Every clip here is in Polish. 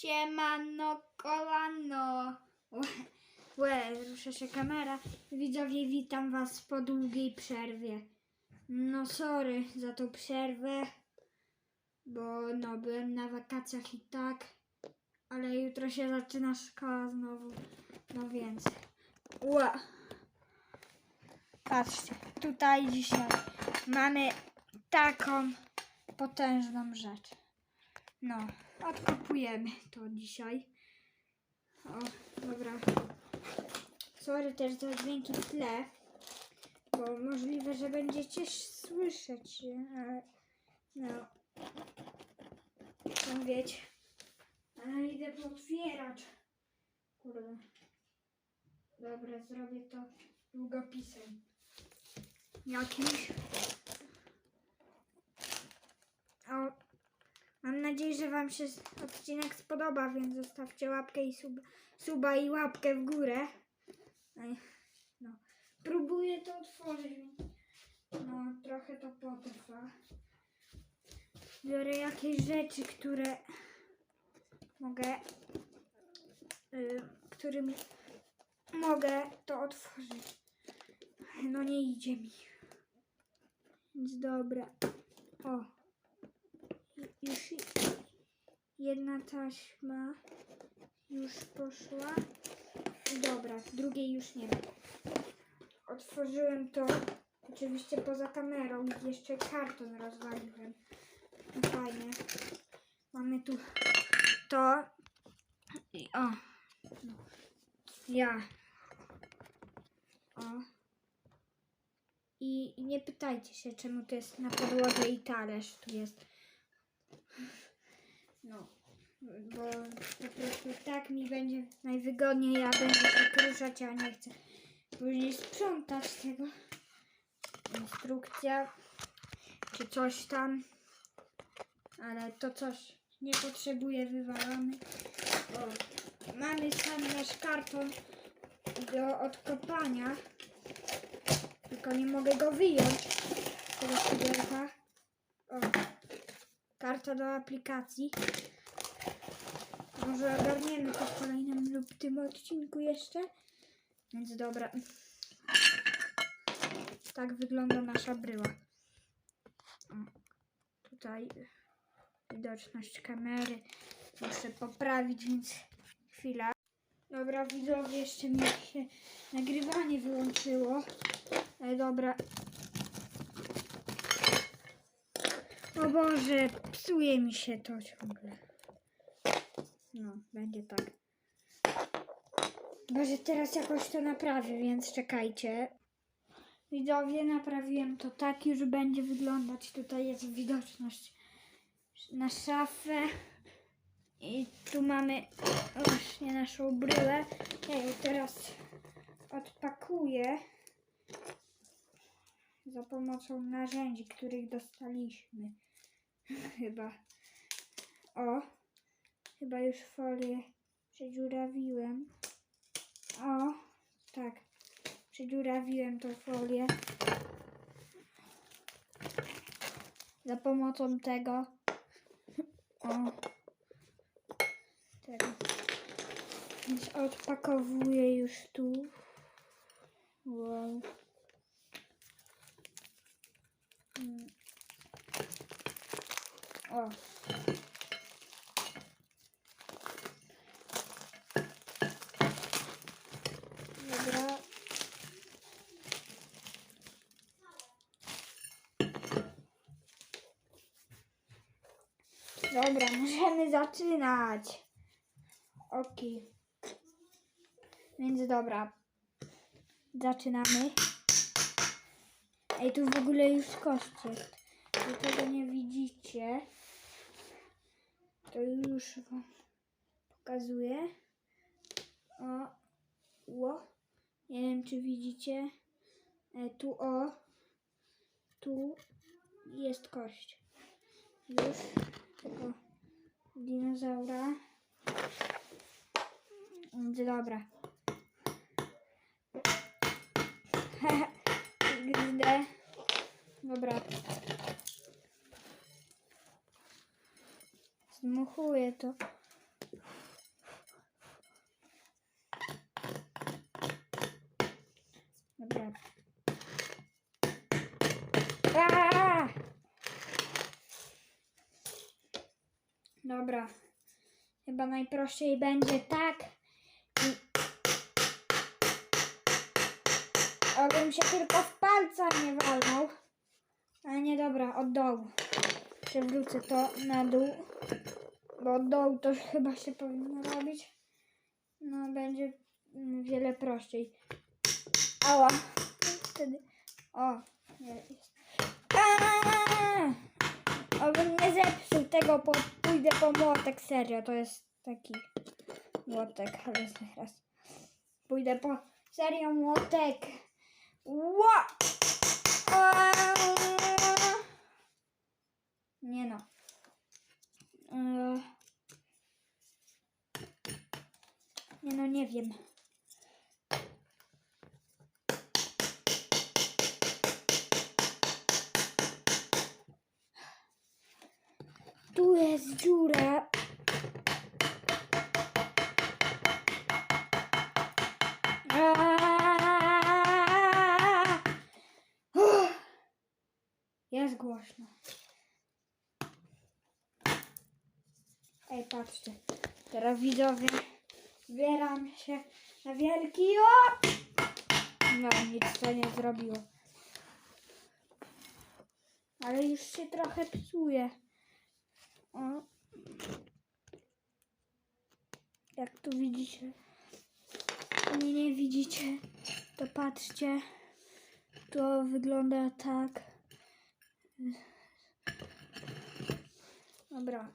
Siemano kolano. Łe, rusza się kamera. Widzowie, witam was po długiej przerwie. No sorry za tą przerwę, bo no byłem na wakacjach i tak, ale jutro się zaczyna szkoła znowu, no więc. Ła. Patrzcie, tutaj dzisiaj mamy taką potężną rzecz. No, odkopujemy to dzisiaj. O, dobra. Sorry też za dźwięki w tle, bo możliwe, że będziecie słyszeć, ale no. No wiecie. Ale idę potwierać. Kurde. Dobra, zrobię to długopisem. Jakimś. O, Mam nadzieję, że Wam się odcinek spodoba, więc zostawcie łapkę i sub, suba i łapkę w górę. Ej, No, próbuję to otworzyć. No, trochę to potrwa. Biorę jakieś rzeczy, które mogę, y, którymi mogę to otworzyć. No nie idzie mi. Więc dobra. O już jedna taśma już poszła. Dobra, drugiej już nie ma. Otworzyłem to oczywiście poza kamerą jeszcze karton rozwaliłem. No fajnie. Mamy tu to i o. Ja. O. I nie pytajcie się, czemu to jest na podłodze i talerz tu jest. No, bo po prostu tak mi będzie najwygodniej, ja będę się poruszać, a nie chcę później sprzątać tego. Instrukcja, czy coś tam, ale to coś nie potrzebuje wywalony. O, mamy sam nasz karton do odkopania, tylko nie mogę go wyjąć z tego pudełka. O karta do aplikacji. Może ogarniemy to w kolejnym lub tym odcinku jeszcze. Więc dobra. Tak wygląda nasza bryła. O, tutaj widoczność kamery. Muszę poprawić, więc chwila. Dobra, widzowie, jeszcze mi się nagrywanie wyłączyło. Ale dobra, O Boże, psuje mi się to ciągle. No, będzie tak. Boże, teraz jakoś to naprawię, więc czekajcie. Widzowie, naprawiłem to tak, już będzie wyglądać. Tutaj jest widoczność na szafę. I tu mamy właśnie naszą bryłę. Ja ją teraz odpakuję za pomocą narzędzi, których dostaliśmy. Chyba. O, chyba już folię przedziurawiłem. O, tak. Przedziurawiłem tą folię. Za pomocą tego. O. Tego. Więc odpakowuję już tu. Wow. Mm. O. Dobra. Dobra, możemy zaczynać. Ok. Więc dobra. Zaczynamy. Ej, tu w ogóle już kość jest. Wy tego nie widzicie. To już wam pokazuję. O, ło. Nie wiem, czy widzicie. E, tu o. Tu jest kość. Już tego dinozaura. Dobra. Gdy. Dobra. Zmuchuję to. Dobra. Aaaa! Dobra. Chyba najprościej będzie tak. I... Obym się tylko w palcach nie walnął. ale nie dobra, od dołu. Przewrócę to na dół. Bo od dołu to chyba się powinno robić. No, będzie wiele prościej. Ała. Wtedy. O, jest. Obym nie zepsuł tego, po, pójdę po młotek, serio, to jest taki młotek, ale zaraz. Pójdę po serio młotek. Ła! Nie no. Eee. Nie no, nie wiem. Tu jest dziura. Jest głośno. Ej, patrzcie. Teraz widzowie. Zbieram się na wielki o! No, nic to nie zrobiło. Ale już się trochę psuje. O. Jak tu widzicie. Nie, nie widzicie. To patrzcie. To wygląda tak. Dobra.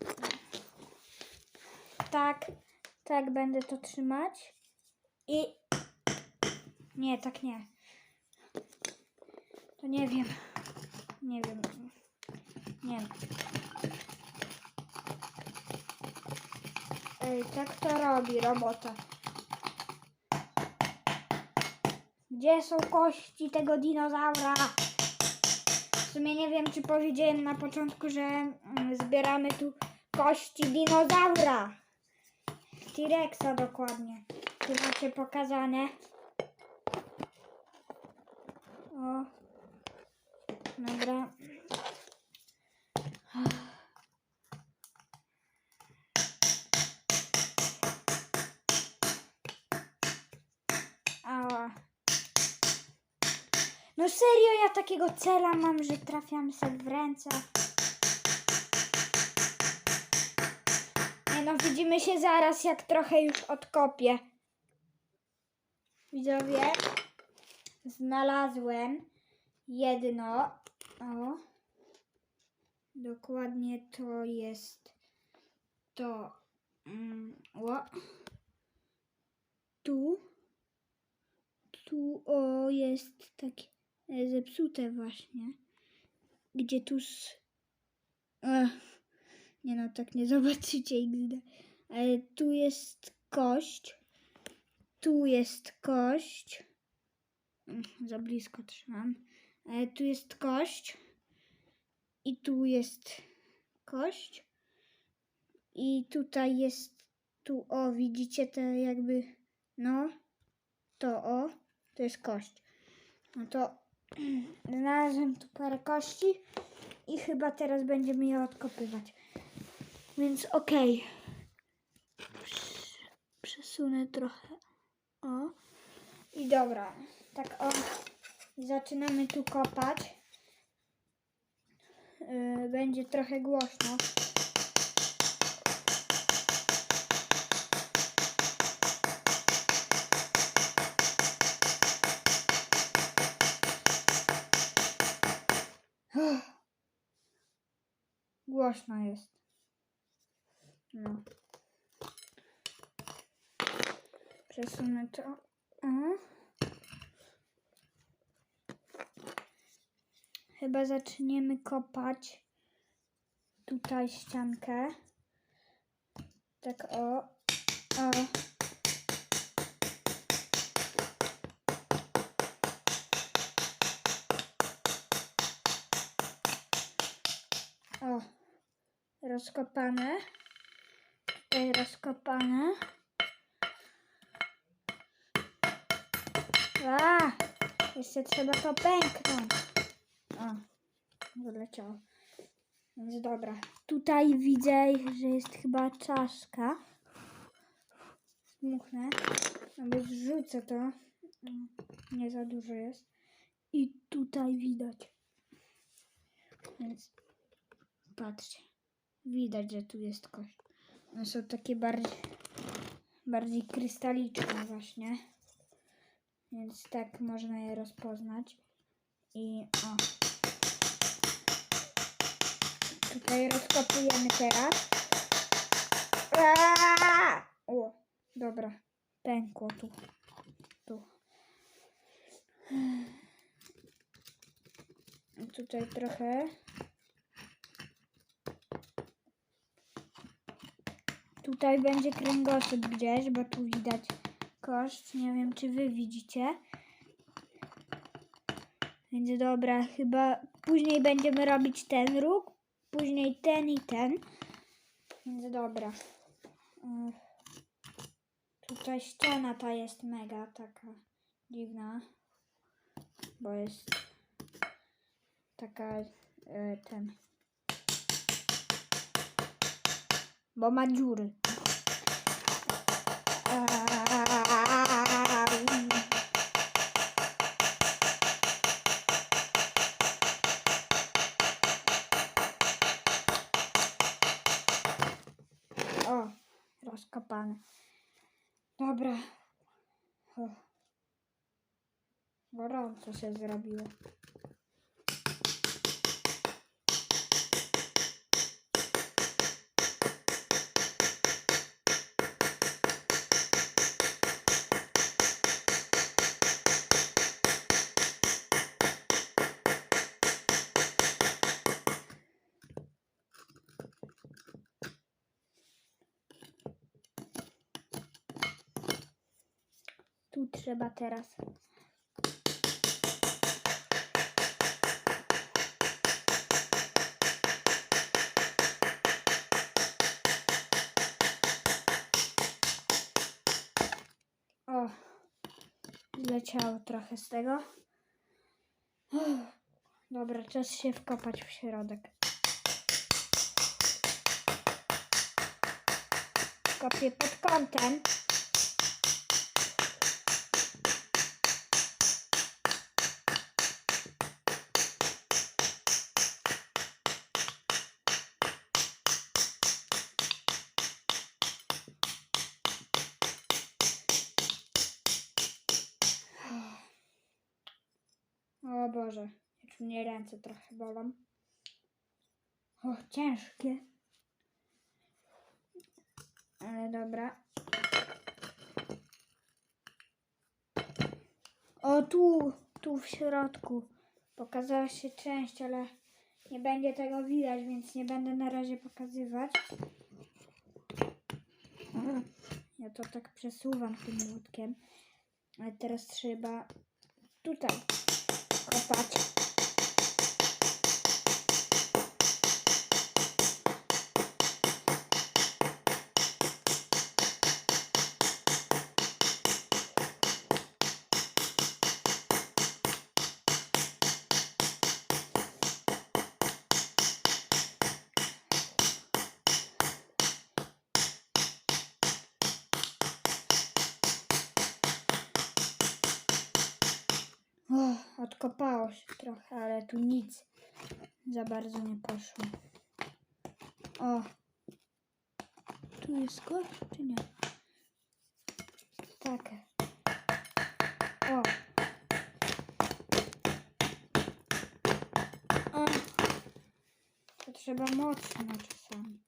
Tak, tak będę to trzymać. I. Nie, tak nie. To nie wiem. Nie wiem. Nie wiem. Ej, tak to robi robota. Gdzie są kości tego dinozaura? W sumie nie wiem, czy powiedziałem na początku, że mm, zbieramy tu kości dinozaura. T-Rexa dokładnie. Tu macie pokazane. O. Dobra. Ała. No serio, ja takiego cela mam, że trafiam sobie w ręce. Nie no, widzimy się zaraz, jak trochę już odkopię. Widzowie, znalazłem jedno. O. Dokładnie to jest to. Mm, o. Tu. Tu o jest takie zepsute właśnie. Gdzie tu s... Ech, nie no, tak nie zobaczycie XD. Ale tu jest kość. Tu jest kość. Mm, Za blisko trzymam. E, tu jest kość. I tu jest kość. I tutaj jest, tu o, widzicie te jakby, no, to o, to jest kość. No to znalazłem tu parę kości i chyba teraz będziemy je odkopywać. Więc okej. Prz- Przesunę trochę. O. I dobra. Tak o. Zaczynamy tu kopać. Yy, będzie trochę głośno. Głośno jest. No. Przesunę to. O. Chyba zaczniemy kopać tutaj ściankę. Tak o. O. O. Rozkopane. Tutaj rozkopane. A! Jeszcze trzeba to pęknąć. O, wyleciało. Więc dobra. Tutaj widzę, że jest chyba czaszka. Dmuchnę. Albo zrzucę to. Mm, Nie za dużo jest. I tutaj widać. Więc patrzcie. Widać, że tu jest kość. One są takie bardziej, bardziej krystaliczne właśnie. Więc tak można je rozpoznać. I o. Tutaj rozkopujemy teraz. Aaaa! O, dobra. Pękło tu. Tu. Tutaj trochę. Tutaj będzie kręgosłup gdzieś, bo tu widać kość. Nie wiem, czy wy widzicie. Więc dobra, chyba później będziemy robić ten róg, później ten i ten. Więc dobra. Tutaj ściana ta jest mega taka dziwna, bo jest taka e, ten. Bo ma dziury. O, Dobra. Gorąco się zrobiło. Trzeba teraz. O, zleciało trochę z tego. Dobra, czas się wkopać w środek. Kopię pod kątem. Mnie ręce trochę bolą. O, ciężkie. Ale dobra. O, tu, tu w środku. Pokazała się część, ale nie będzie tego widać, więc nie będę na razie pokazywać. Ja to tak przesuwam tym młotkiem. Ale teraz trzeba tutaj kopać. O, odkopało się trochę, ale tu nic za bardzo nie poszło. O, tu jest kość, czy nie? Tak. O. o. To trzeba mocno czasami.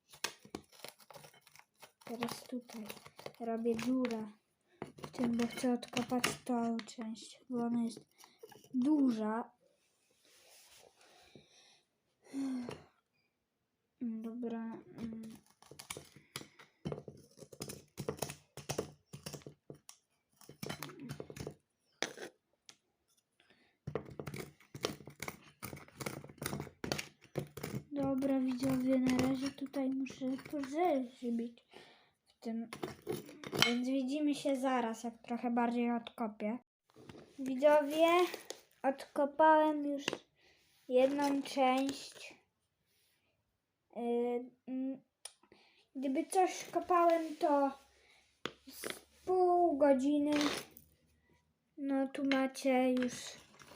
Teraz tutaj robię dziurę w tym, bo chcę odkopać tą część, bo ona jest duża. Dobra. mm. Dobra, widzowie, na razie tutaj muszę porzeźbić w tym. Więc widzimy się zaraz, jak trochę bardziej odkopię. Widzowie, odkopałem już jedną część. Yy, mm, Gdyby coś kopałem, to z pół godziny. No tu macie już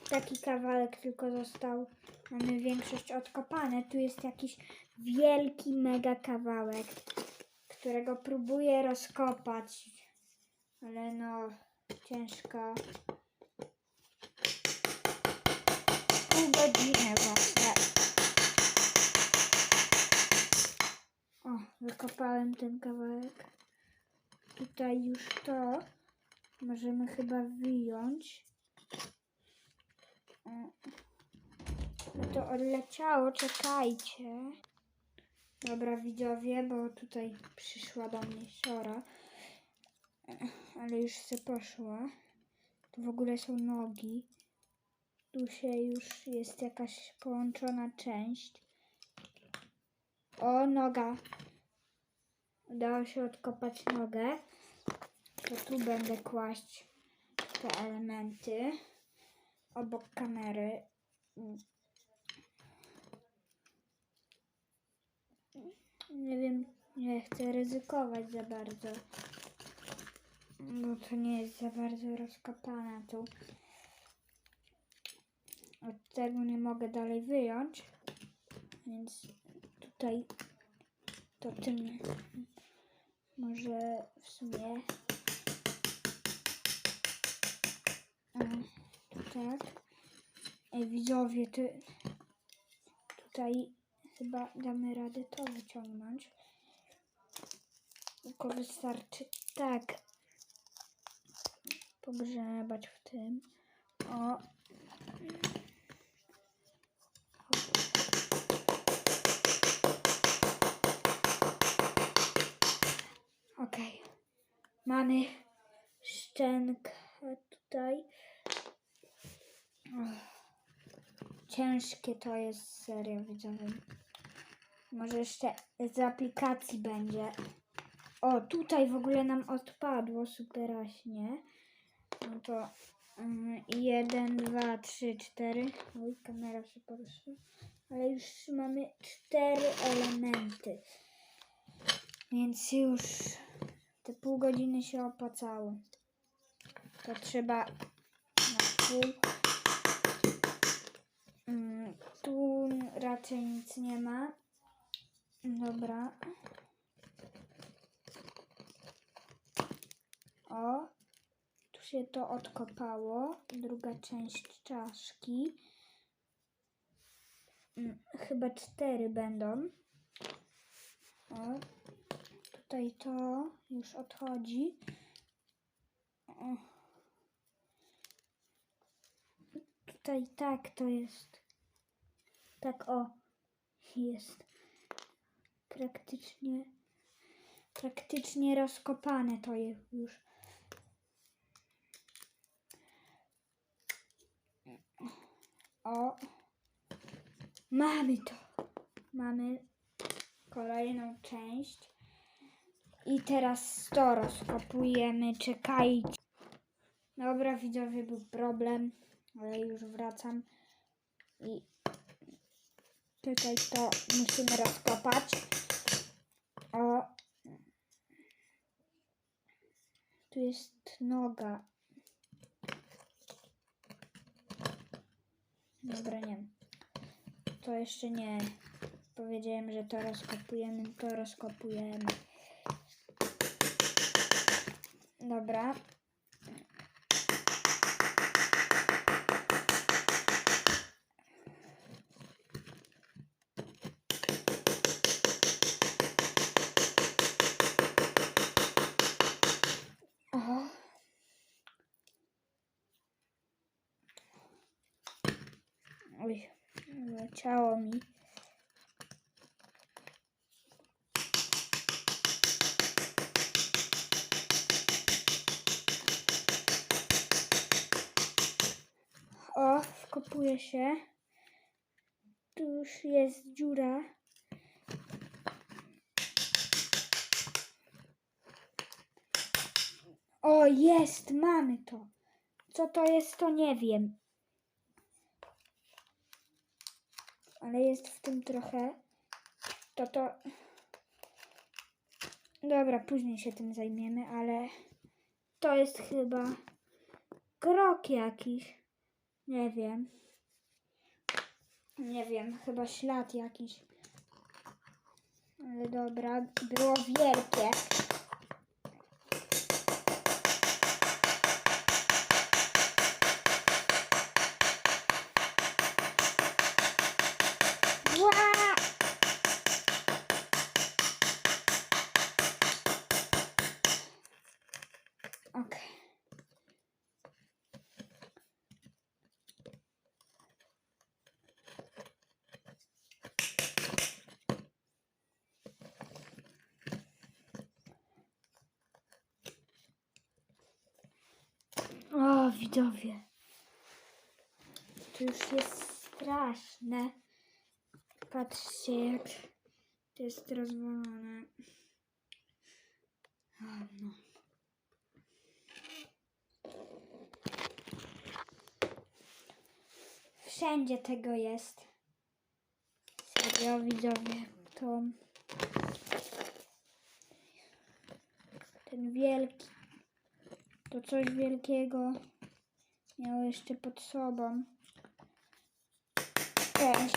taki kawałek tylko został. Mamy większość odkopane. Tu jest jakiś wielki, mega kawałek, którego próbuję rozkopać. Ale no, ciężko. Godziny właśnie. O, wykopałem ten kawałek. Tutaj już to możemy chyba wyjąć. No to odleciało, czekajcie. Dobra widzowie, bo tutaj przyszła do mnie siora. Ale już se poszła. Tu w ogóle są nogi. Tu się już jest jakaś połączona część. O, noga. Udało się odkopać nogę. To tu będę kłaść te elementy obok kamery. Nie wiem, nie chcę ryzykować za bardzo. Bo to nie jest za bardzo rozkopane tu. Od tego nie mogę dalej wyjąć. Więc tutaj to tym może w sumie tak. Widzowie, ty, tutaj chyba damy radę to wyciągnąć. Tylko wystarczy tak pogrzebać w tym. O. Okej. Mamy szczękę tutaj. Ciężkie to jest serio, widzowie. Może jeszcze z aplikacji będzie. O, tutaj w ogóle nam odpadło superaśnie. No to mm, jeden, dwa, trzy, cztery. Oj, kamera się poruszyła. Ale już mamy cztery elementy. Więc już te pół godziny się opłacało. To trzeba na pół. Mm, Tu raczej nic nie ma. Dobra. O, tu się to odkopało. Druga część czaszki. Mm, Chyba cztery będą. O, tutaj to już odchodzi. Tutaj tak to jest. Tak o. Jest. Praktycznie praktycznie rozkopane to jest już. O. Mamy to. Mamy kolejną część. I teraz to rozkopujemy. Czekajcie. Dobra, widzowie, był problem, ale już wracam. I tutaj to musimy rozkopać. O. Tu jest noga. Dobra, nie. To jeszcze nie. Powiedziałem, że to rozkopujemy, to rozkopujemy. Dobra. O. Oj, leciało mi. O, wkopuje się. Tu już jest dziura. O, jest, mamy to. Co to jest, to nie wiem. ale jest w tym trochę, to to... Dobra, później się tym zajmiemy, ale to jest chyba krok jakiś. Nie wiem. Nie wiem, chyba ślad jakiś. Ale dobra, było wielkie. Ła! Okej. O, widzowie. To już jest straszne. Patrzcie, jak to jest rozwalone. No. Wszędzie tego jest. Serio, widzowie, to ten wielki, to coś wielkiego miał jeszcze pod sobą. Też.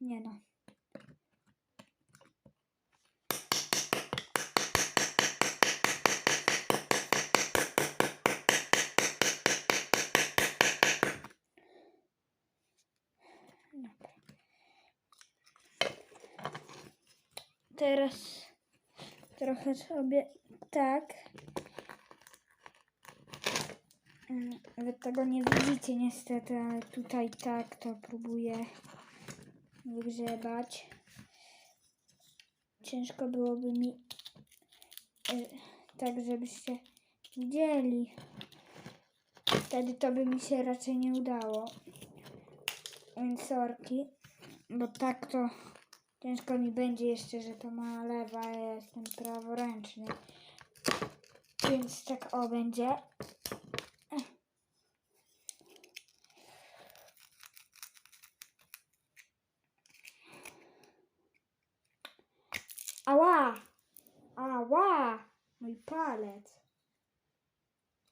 Nie no. Dobra. Teraz trochę sobie tak. Mm, Wy tego nie widzicie niestety, ale tutaj tak to próbuję wygrzebać. Ciężko byłoby mi y, tak, żebyście widzieli. Wtedy to by mi się raczej nie udało. Więc sorki, bo tak to ciężko mi będzie jeszcze, że to ma lewa, ja jestem praworęczny. Więc tak o będzie. Ała! Ała! Mój palec.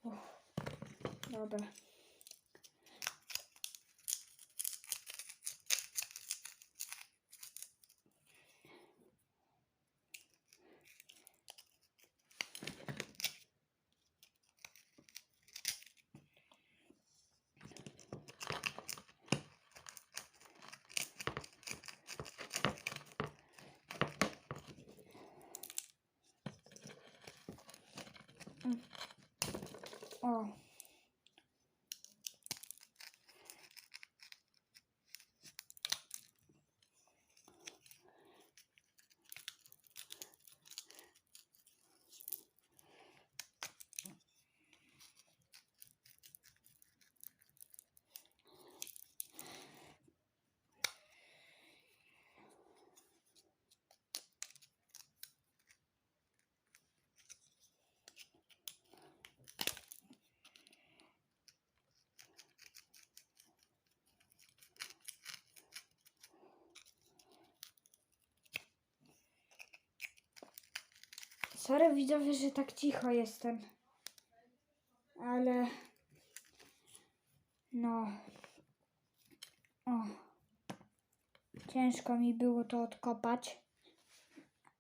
Uff. Dobra. O. Sorry widzowie, że tak cicho jestem. Ale... No... O. Ciężko mi było to odkopać.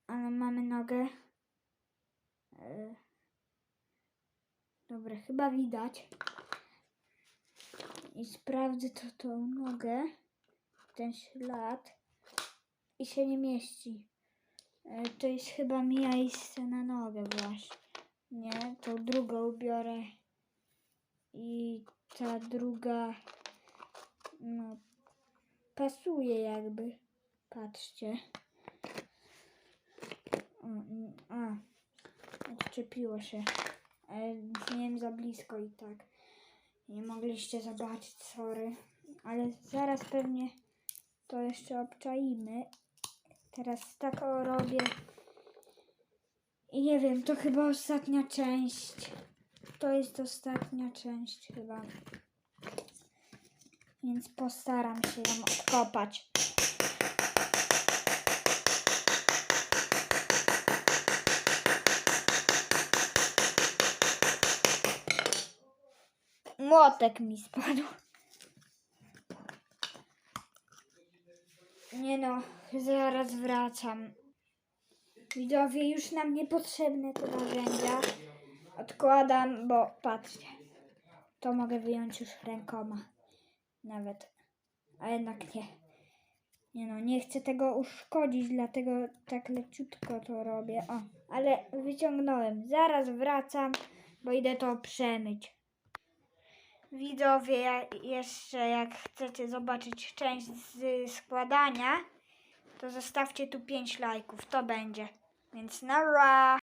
Ale mamy nogę. E, Dobra, chyba widać. I sprawdzę to tą nogę. Ten ślad. I się nie mieści. E, To jest chyba miejsce na nogę właśnie. Nie, tą drugą biorę. I ta druga no pasuje jakby. Patrzcie. O, a, odczepiło się. Ale wziąłem za blisko i tak. Nie mogliście zobaczyć, sorry. Ale zaraz pewnie to jeszcze obczaimy. Teraz tak o robię. I nie wiem, to chyba ostatnia część. To jest ostatnia część chyba. Więc postaram się ją odkopać. Młotek mi spadł. Nie no, zaraz wracam. Widzowie, już nam niepotrzebne te narzędzia. Odkładam, bo patrzcie. To mogę wyjąć już rękoma. Nawet. A jednak nie. Nie no, nie chcę tego uszkodzić, dlatego tak leciutko to robię. O, ale wyciągnąłem. Zaraz wracam, bo idę to przemyć. Widzowie, jeszcze jak chcecie zobaczyć część z składania, to zostawcie tu 5 lajków. To będzie. Więc nara!